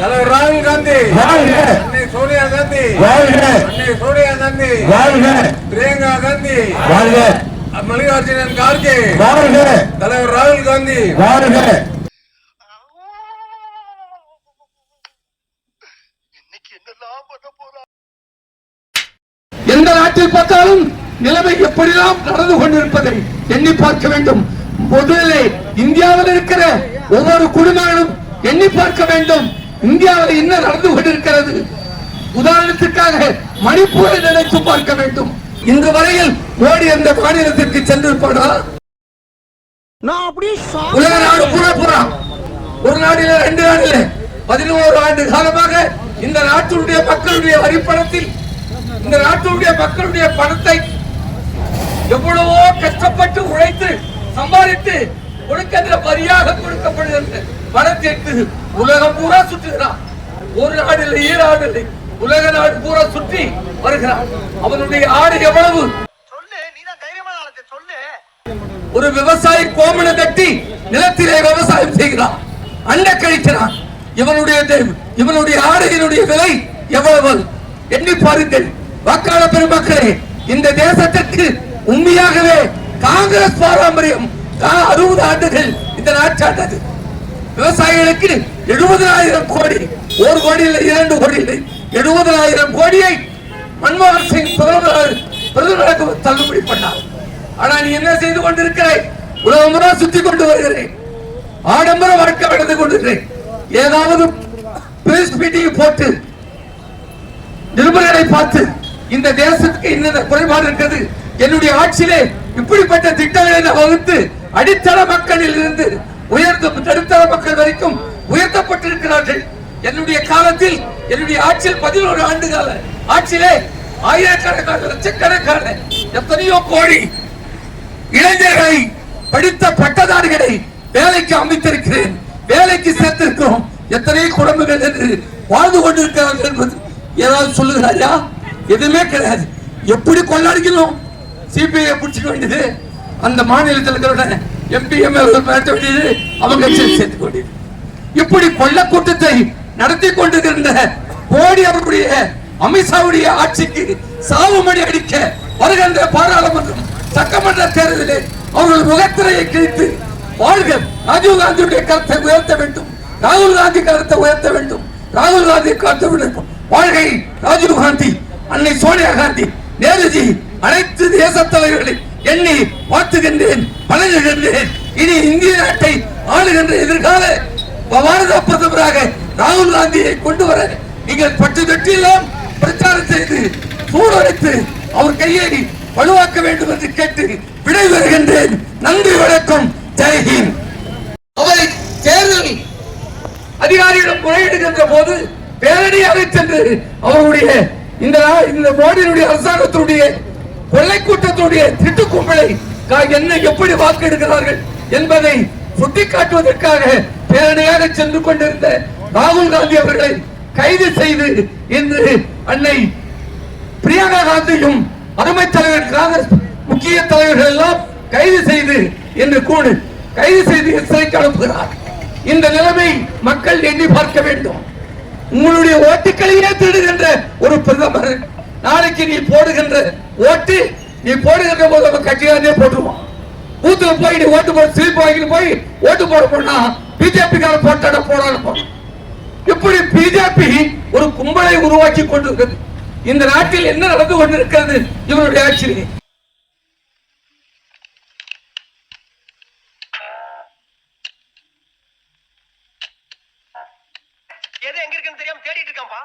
தலைவர் ராகுல் காந்தி. வாழ்க அன்னை சோனியா காந்தி. வாழ்க அன்னை சோனியா காந்தி. வாழ்க பிரியங்கா காந்தி. வாழ்க மல்லிகார்ஜுனன் கார்கே. வாழ்க தலைவர் ராகுல் காந்தி. வாழ்க எந்த நாட்டில் பார்த்தாலும் நிலைமை எப்படிலாம் நடந்து கொண்டிருப்பதை எண்ணி பார்க்க வேண்டும். முதலிலே இந்தியாவில் இருக்கிற ஒவ்வொரு குடிமகனும் எண்ணி பார்க்க வேண்டும். இந்தியாவில் என்ன நடந்து கொண்டிருக்கிறது? உதாரணத்துக்காக மணிப்பூரை நினைத்து பார்க்க வேண்டும். இன்று வரையில் மோடி அந்த மாநிலத்திற்கு சென்றிருப்பானா உலக நாடு பூரா பூரா. ஒரு நாடில ரெண்டு நாடில. பதினோரு ஆண்டு காலமாக இந்த நாட்டினுடைய மக்களுடைய வரிப்பணத்தில் இந்த நாட்டினுடைய மக்களுடைய பணத்தை எவ்வளவோ கஷ்டப்பட்டு உழைத்து சம்பாதித்து கொடுக்கின்ற வரியாக கொடுக்கப்படுகின்ற பணத்தை எடுத்து உலகம் பூரா சுற்றுகிறான் ஒரு நாடு இல்லை ஈராடு இல்லை உலக நாடு பூரா சுற்றி வருகிறான் அவனுடைய ஆடு எவ்வளவு? ஒரு விவசாயி கோமணம் கட்டி நிலத்திலே விவசாயம் செய்கிறான் அண்ட கழிக்கிறான் இவனுடைய இவனுடைய ஆடையினுடைய விலை எவ்வளவு? எண்ணி பாருங்கள். வாக்காளர் பெருமக்களே இந்த தேசத்திற்கு உண்மையாகவே காங்கிரஸ் பாரம்பரியம் அறுபது ஆண்டுகள் இந்த நாட்டாண்டது. விவசாயிகளுக்கு எழுபதாயிரம் கோடி ஒரு கோடி இல்லை இரண்டு கோடி இல்லை எழுபதாயிரம் கோடியை மன்மோகன் சிங் பிரதமர் பிரதமருக்கு தள்ளுபடி பண்ணார். ஆனா நீ என்ன செய்து கொண்டிருக்கிறாய்? உலகம் முறை சுத்தி கொண்டு வருகிறேன். ஆடம்பர வாழ்க்கை நடந்து கொண்டிருக்கிறேன். ஏதாவது பிரஸ் மீட்டிங் போட்டு நிருபர்களை பார்த்து இந்த தேசத்துக்கு இந்த குறைபாடு இருக்கிறது. என்னுடைய ஆட்சியிலே இப்படிப்பட்ட திட்டங்களை நான் வகுத்து அடித்தள மக்களில் இருந்து உயர்ந்த நடுத்தர மக்கள் வரைக்கும் உயர்த்தப்பட்டிருக்கிறார்கள். என்னுடைய காலத்தில் என்னுடைய ஆட்சியில் பதினோரு ஆண்டு கால ஆட்சியிலே ஆயிரக்கணக்கான லட்சக்கணக்கான எத்தனையோ கோடி இளைஞர்களை படித்த பட்டதாரிகளை வேலைக்கு அமைத்திருக்கிறேன். வேலைக்கு சேர்த்திருக்கிறோம். எத்தனை குடும்பங்கள் என்று வாழ்ந்து கொண்டிருக்கிறார்கள் என்பது ஏதாவது சொல்லுகிறாயா எதுவுமே கிடையாது. எப்படி கொள்ளாடிக்கணும்? சிபிஐ பிடிச்சிக்க வேண்டியது அந்த மாநிலத்தில் இருக்கிற வேண்டியது அவங்க கட்சியில் சேர்த்துக்க வேண்டியது இப்படி கொள்ள கூட்டத்தை நடத்தி கொண்டிருக்கின்ற மோடி அவருடைய அமித்ஷாவுடைய ஆட்சிக்கு சாவுமணி அடிக்க வருகின்ற பாராளுமன்றம் சட்டமன்ற தேர்தலில் அவர்கள் முகத்திரையை கிழித்து வாழ்க ராஜீவ் காந்தியுடைய கருத்தை உயர்த்த வேண்டும் ராகுல் காந்தி கருத்தை உயர்த்த வேண்டும் ராகுல் காந்தி கருத்தை வேண்டும் வாழ்கை ராஜீவ் காந்தி அன்னை சோனியா காந்தி நேருஜி அனைத்து தேச தலைவர்களை எண்ணி வாழ்த்துகின்றேன் வணங்குகின்றேன் இனி இந்திய நாட்டை ஆளுகின்ற எதிர்கால பாரத பிரதமராக ராகுல் காந்தியை கொண்டு வர நீங்கள் பட்டு கட்டியெல்லாம் பிரச்சாரம் செய்து சூடடைத்து அவர் கையை வலுவாக்க வேண்டும் என்று கேட்டு விடைபெறுகின்றேன் நன்றி வணக்கம். ஜெய்ஹிந்த் அவரை தேர்தல் அதிகாரியிடம் முறையிடுகின்ற போது பேரணியாக சென்று அவருடைய இந்த இந்த மோடியினுடைய அரசாங்கத்தினுடைய கொள்ளை கூட்டத்துடைய திட்டு கும்பலை என்ன எப்படி வாக்கெடுக்கிறார்கள் என்பதை சுட்டிக்காட்டுவதற்காக பேரணியாக சென்று கொண்டிருந்த ராகுல் காந்தி அவர்களை கைது செய்து இன்று அன்னை பிரியங்கா காந்தியும் அருமை தலைவர் காங்கிரஸ் முக்கிய தலைவர்கள் எல்லாம் கைது செய்து என்று கூடு கைது செய்து சிறைக்கு அனுப்புகிறார். இந்த நிலைமை மக்கள் எண்ணி பார்க்க வேண்டும். உங்களுடைய ஓட்டுக்களையே திருடுகின்ற ஒரு பிரதமர் நாளைக்கு நீ போடுகின்ற ஓட்டு நீ போடுகின்ற போது நம்ம கட்சிக்காரனே போட்டுருவான். பூத்துக்கு போய் நீ ஓட்டு போட்டு திருப்பி வாங்கிட்டு போய் ஓட்டு போட போனா பிஜேபி கார போட்டாட போடான்னு இப்படி பிஜேபி ஒரு கும்பலை உருவாக்கி கொண்டிருக்கிறது இந்த நாட்டில் என்ன நடந்து கொண்டிருக்கிறது? இவருடைய ஆட்சியில் எது எங்க இருக்குன்னு தெரியாம தேடிட்டு இருக்கான்பா